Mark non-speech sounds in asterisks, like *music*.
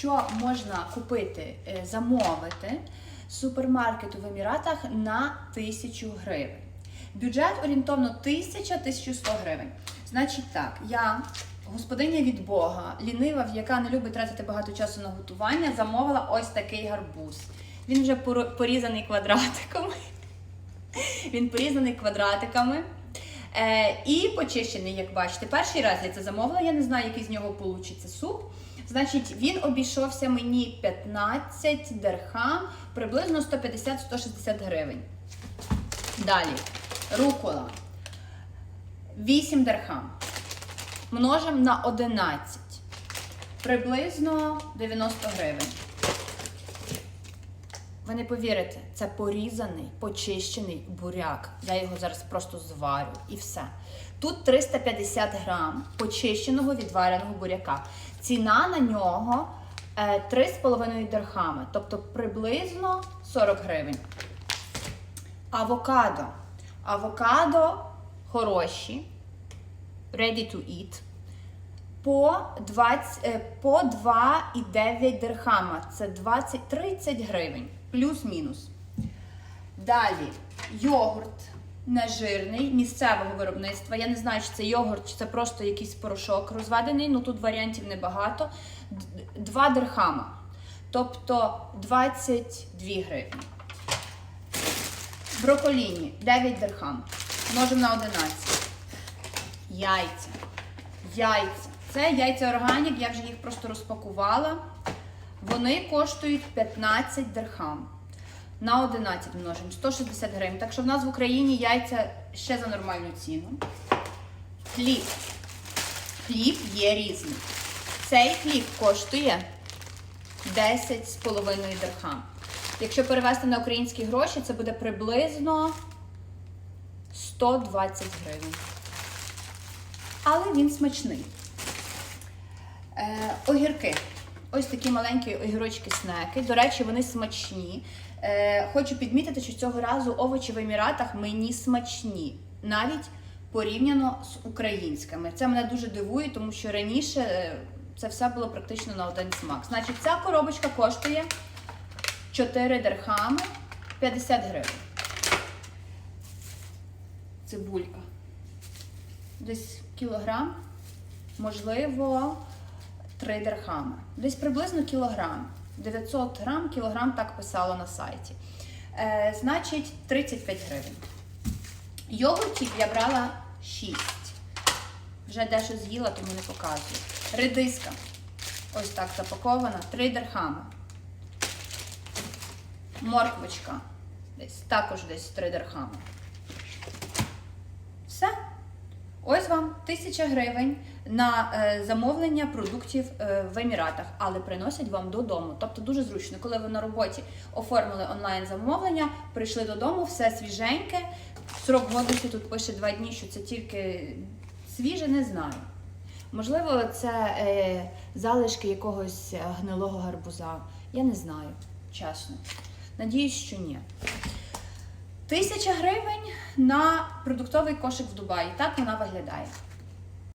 що можна купити, е, замовити супермаркету в Еміратах на 1000 гривень. Бюджет орієнтовно 1000-1100 гривень. Значить так, я, господиня від Бога, лінива, яка не любить тратити багато часу на готування, замовила ось такий гарбуз. Він вже порізаний квадратиками. *laughs* Він порізаний квадратиками. Е, і почищений, як бачите. Перший раз я це замовила, я не знаю, який з нього вийде суп. Значить, він обійшовся мені 15 дерхам, приблизно 150-160 гривень. Далі, рукола. 8 дерхам. Множимо на 11. Приблизно 90 гривень. Ви не повірите, це порізаний, почищений буряк. Я його зараз просто зварю і все. Тут 350 грам почищеного відвареного буряка. Ціна на нього е, 3,5 дирхами, тобто приблизно 40 гривень. Авокадо. Авокадо хороші, ready to eat. По 20, е, по 2,9 дирхама. Це 20-30 гривень. Плюс-мінус. Далі йогурт нежирний, місцевого виробництва. Я не знаю, чи це йогурт, чи це просто якийсь порошок розведений. Ну тут варіантів небагато. 2 дирхама. Тобто 22 гривні. Броколіні 9 дирхам. Множимо на 11. Яйця. Яйця. Це яйця органік, я вже їх просто розпакувала. Вони коштують 15 дирхам. На 11 множимо 160 гривень. Так що в нас в Україні яйця ще за нормальну ціну. Хліб. Хліб є різний. Цей хліб коштує 10,5 дирхам. Якщо перевести на українські гроші, це буде приблизно 120 гривень. Але він смачний. Е, огірки. Ось такі маленькі огірочки снеки. До речі, вони смачні. Е, хочу підмітити, що цього разу овочі в Еміратах мені смачні, навіть порівняно з українськими. Це мене дуже дивує, тому що раніше е, це все було практично на один смак. Значить, ця коробочка коштує 4 дирхами 50 гривень. Цибулька. Десь кілограм, можливо, 3 дирхами. Десь приблизно кілограм. 900 грам, кілограм так писало на сайті. Е, значить, 35 гривень. Йогуртів я брала 6. Вже дещо з'їла, тому не показую. Редиска. Ось так запакована. 3 дирхами. Морквочка. Десь також десь 3 дирхами. Все. Ось вам тисяча гривень на е, замовлення продуктів е, в Еміратах, але приносять вам додому. Тобто дуже зручно, коли ви на роботі оформили онлайн замовлення, прийшли додому, все свіженьке. Срок годності тут пише два дні, що це тільки свіже, не знаю. Можливо, це е, залишки якогось е, гнилого гарбуза. Я не знаю, чесно. Надіюсь, що ні. Тисяча гривень на продуктовий кошик в Дубаї. Так вона виглядає.